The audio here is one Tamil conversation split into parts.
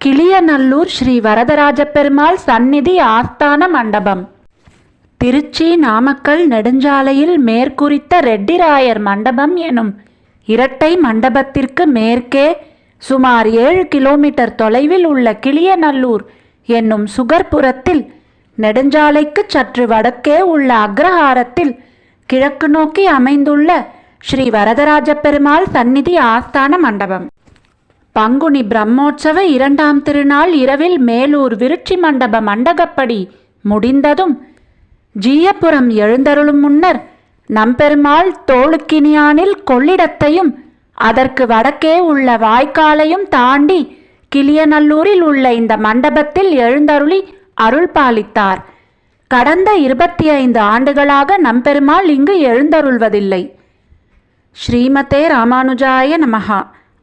கிளியநல்லூர் ஸ்ரீ வரதராஜ பெருமாள் சந்நிதி ஆஸ்தான மண்டபம். திருச்சி நாமக்கல் நெடுஞ்சாலையில் மேற்குறித்த ரெட்டிராயர் மண்டபம் எனும் இரட்டை மண்டபத்திற்கு மேற்கே சுமார் ஏழு கிலோமீட்டர் தொலைவில் உள்ள கிளியநல்லூர் என்னும் சுகர்புரத்தில் நெடுஞ்சாலைக்கு சற்று வடக்கே உள்ள அக்ரஹாரத்தில் கிழக்கு நோக்கி அமைந்துள்ள ஸ்ரீ வரதராஜ பெருமாள் சந்நிதி ஆஸ்தான மண்டபம். பங்குனி பிரம்மோற்சவ இரண்டாம் திருநாள் இரவில் மேலூர் விருட்சி மண்டப மண்டகப்படி முடிந்ததும் ஜீயபுரம் எழுந்தருளும் முன்னர் நம்பெருமாள் தோளுக்கினியானில் கொள்ளிடத்தையும் அதற்கு வடக்கே உள்ள வாய்க்காலையும் தாண்டி கிளியநல்லூரில் உள்ள இந்த மண்டபத்தில் எழுந்தருளி அருள் பாலித்தார். கடந்த இருபத்தி ஐந்து ஆண்டுகளாக நம்பெருமாள் இங்கு எழுந்தருள்வதில்லை. ஸ்ரீமதே ராமானுஜாய நமகா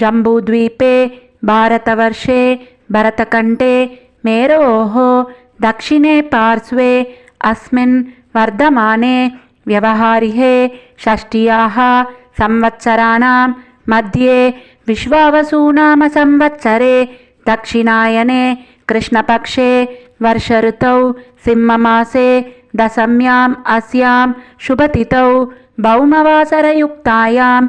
जम्बूद्वीपे भारतवर्षे भरतकण्ठे मेरोः दक्षिणे पार्श्वे अस्मिन् वर्धमाने व्यवहारिहे षष्ट्याः संवत्सराणां मध्ये विश्वावसूनामसंवत्सरे दक्षिणायने कृष्णपक्षे वर्षऋतौ सिंहमासे दशम्याम् अस्यां शुभतिथौ भौमवासरयुक्तायाम्